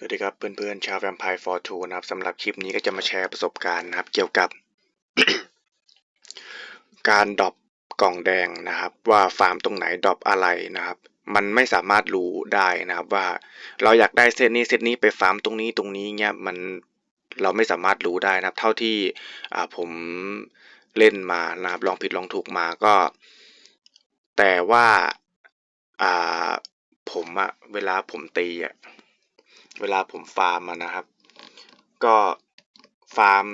สวัสดีครับเพื่อนๆชาวแวมไพร์ฟอร์ทูนะครับสำหรับคลิปนี้ก็จะมาแชร์ประสบการณ์นะครับ เกี่ยวกับ การดรอปกล่องแดงนะครับ ว่าฟาร์มตรงไหนดรอปอะไรนะครับ มันไม่สามารถรู้ได้นะครับ ว่าเราอยากได้เซตนี้เซตนี้ไปฟาร์มตรงนี้ตรงนี้เนี่ยมันเราไม่สามารถรู้ได้นะครับ เท่าที่ผมเล่นมานะครับลองผิดลองถูกมาก็ แต่ว่าอ่าผมอะเวลาผมตีอะ เวลาผมฟาร์มอะนะครับ ก็ฟาร์ม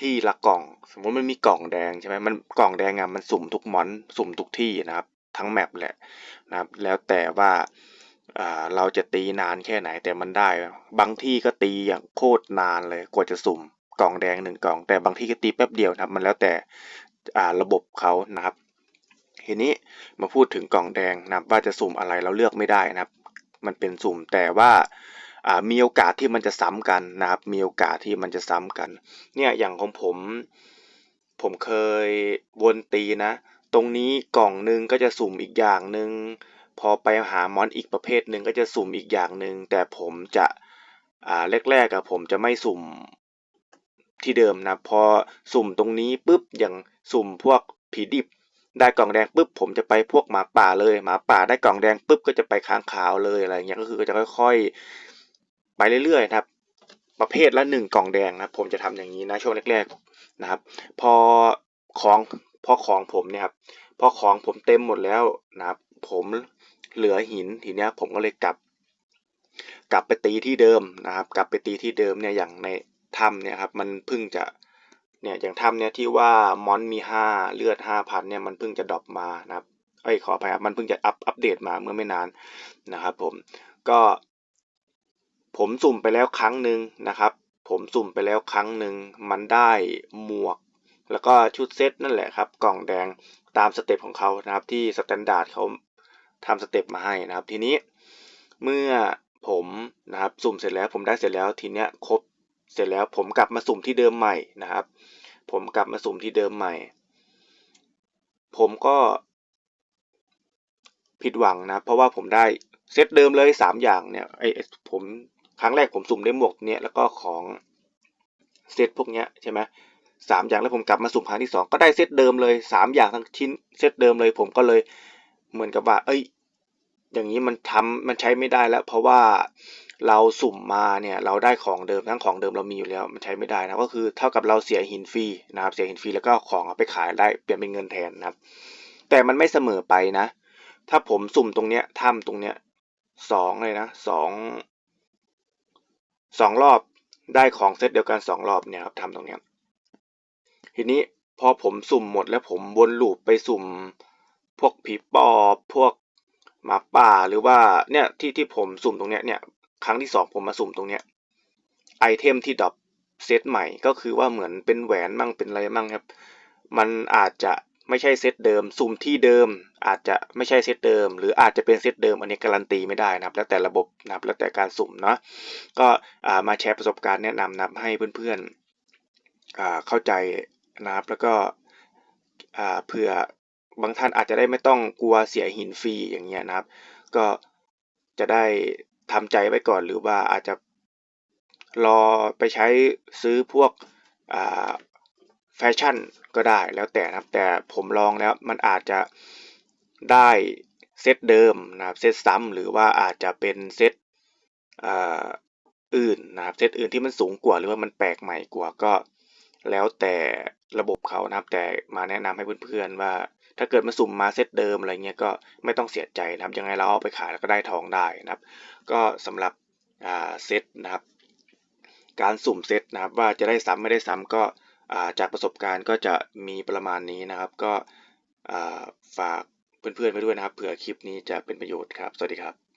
ที่ละกล่อง สมมติมันมีกล่องแดงใช่ไหมมันกล่องแดงอะมันสุ่มทุกมอน สุ่มทุกที่นะครับ ทั้งแมปแหละนะครับ แล้วแต่ว่าเราจะตีนานแค่ไหนแต่มันได้ บางที่ก็ตีอย่างโคตรนานเลยกว่าจะสุ่มกล่องแดงหนึ่งกล่อง แต่บางที่ก็ตีแป๊บเดียวนะครับ มันแล้วแต่ระบบเขานะครับทีนี้มาพูดถึงกล่องแดงนะว่าจะสุ่มอะไรเราเลือกไม่ได้นะครับ มันเป็นสุ่มแต่ว่า มีโอกาสที่มันจะซ้ำกันนะครับ มีโอกาสที่มันจะซ้ำกัน เนี่ยอย่างของผม ผมเคยวนตีนะ ตรงนี้กล่องหนึ่งก็จะสุ่มอีกอย่างหนึ่งพอไปหามอนอีกประเภทหนึ่งก็จะสุ่มอีกอย่างหนึ่งแต่ผมจะอ่าแรกๆอะผมจะไม่สุ่มที่เดิมนะพอสุ่มตรงนี้ปุ๊บอย่างสุ่มพวกผีดิบได้กล่องแดงปุ๊บผมจะไปพวกหมาป่าเลยหมาป่าได้กล่องแดงปุ๊บก็จะไปค้างขาวเลยอะไรเงี้ยก็คือก็จะค่อย ไปเรื่อยๆนะครับ ประเภทละหนึ่งกล่องแดงนะผมจะทำอย่างนี้นะช่วงแรกๆนะครับ พอของพอของผมเนี่ยครับพอของผมเต็มหมดแล้วนะครับ ผมเหลือหินทีเนี้ยผมก็เลยกลับ กลับไปตีที่เดิมนะครับ กลับไปตีที่เดิมเนี่ยอย่างในถ้ำเนี่ยครับมันเพิ่งจะเนี่ยอย่างถ้ำเนี่ยที่ว่ามอนมีห้าเลือดห้าพันเนี่ยมันเพิ่งจะดรอปมานะครับเอ้ยขออภัยครับมันเพิ่งจะอัปอัปเดตมาเมื่อไม่นานนะครับ ผมก็ ผมสุ่มไปแล้วครั้งหนึ่งนะครับ ผมสุ่มไปแล้วครั้งหนึ่งมันได้หมวก แล้วก็ชุดเซตนั่นแหละครับ กล่องแดงตามสเต็ปของเขานะครับ ที่สแตนดาร์ดเขาทำสเต็ปมาให้นะครับ ทีนี้เมื่อผมนะครับสุ่มเสร็จแล้วผมได้เสร็จแล้วทีเนี้ยครบเสร็จแล้วผมกลับมาสุ่มที่เดิมใหม่นะครับ ผมกลับมาสุ่มที่เดิมใหม่ ผมก็ผิดหวังนะเพราะว่าผมได้เซตเดิมเลยสามอย่างเนี่ยไอผม ครั้งแรกผมสุ่มได้หมวกเนี่ยแล้วก็ของเซตพวกเนี้ยใช่ไหมสามอย่างแล้วผมกลับมาสุ่มครั้งที่สองก็ได้เซตเดิมเลยสามอย่างทั้งชิ้นเซตเดิมเลย ผมก็เลยเหมือนกับว่า เอ้ย อย่างนี้มันทำมันใช้ไม่ได้แล้ว เพราะว่าเราสุ่มมาเนี่ยเราได้ของเดิมทั้งของเดิมเรามีอยู่แล้ว มันใช้ไม่ได้นะก็คือเท่ากับเราเสียหินฟรีนะครับเสียหินฟรีแล้วก็ของเอาไปขายได้เปลี่ยนเป็นเงินแทนนะครับ แต่มันไม่เสมอไปนะ ถ้าผมสุ่มตรงเนี้ยถ้ำตรงเนี้ยสองเลยนะสอง สองรอบได้ของเซตเดียวกันสองรอบเนี่ยครับทำตรงเนี้ยทีนี้พอผมสุ่มหมดแล้วผมวนลูปไปสุ่มพวกผีปอบพวกหมาป่าหรือว่าเนี่ยที่ที่ผมสุ่มตรงเนี้ยเนี่ยครั้งที่สองผมมาสุ่มตรงเนี้ยไอเทมที่ดรอปเซตใหม่ก็คือว่าเหมือนเป็นแหวนมั่งเป็นอะไรมั่งครับ มันอาจจะ ไม่ใช่เซตเดิมสุ่มที่เดิม อาจจะไม่ใช่เซตเดิม หรืออาจจะเป็นเซตเดิมอันนี้การันตีไม่ได้นะครับ แล้วแต่ระบบนะครับแล้วแต่การสุ่มเนาะก็มาแชร์ประสบการณ์แนะนำนะให้เพื่อนๆเข้าใจนะครับแล้วก็เผื่อบางท่านอาจจะได้ไม่ต้องกลัวเสียหินฟรีอย่างเงี้ยนะครับ ก็จะได้ทำใจไว้ก่อนหรือว่าอาจจะรอไปใช้ซื้อพวก แฟชั่นก็ได้แล้วแต่นะครับ แต่ผมลองแล้วมันอาจจะได้เซตเดิมนะครับเซตซ้ำหรือว่าอาจจะเป็นเซตอื่นนะครับเซตอื่นที่มันสูงกว่าหรือว่ามันแปลกใหม่กว่าก็ แล้วแต่ระบบเขานะครับ แต่มาแนะนำให้เพื่อนๆว่า ถ้าเกิดมาสุ่มมาเซตเดิมอะไรเงี้ยก็ไม่ต้องเสียใจนะครับยังไงเราเอาไปขายแล้วก็ได้ทองได้นะครับ ก็สำหรับเซตนะครับ การสุ่มเซตนะครับ ว่าจะได้ซ้ำไม่ได้ซ้ำก็ จากประสบการณ์ก็จะมีประมาณนี้นะครับ ก็ฝากเพื่อนๆไปด้วยนะครับเผื่อคลิปนี้จะเป็นประโยชน์ครับ สวัสดีครับ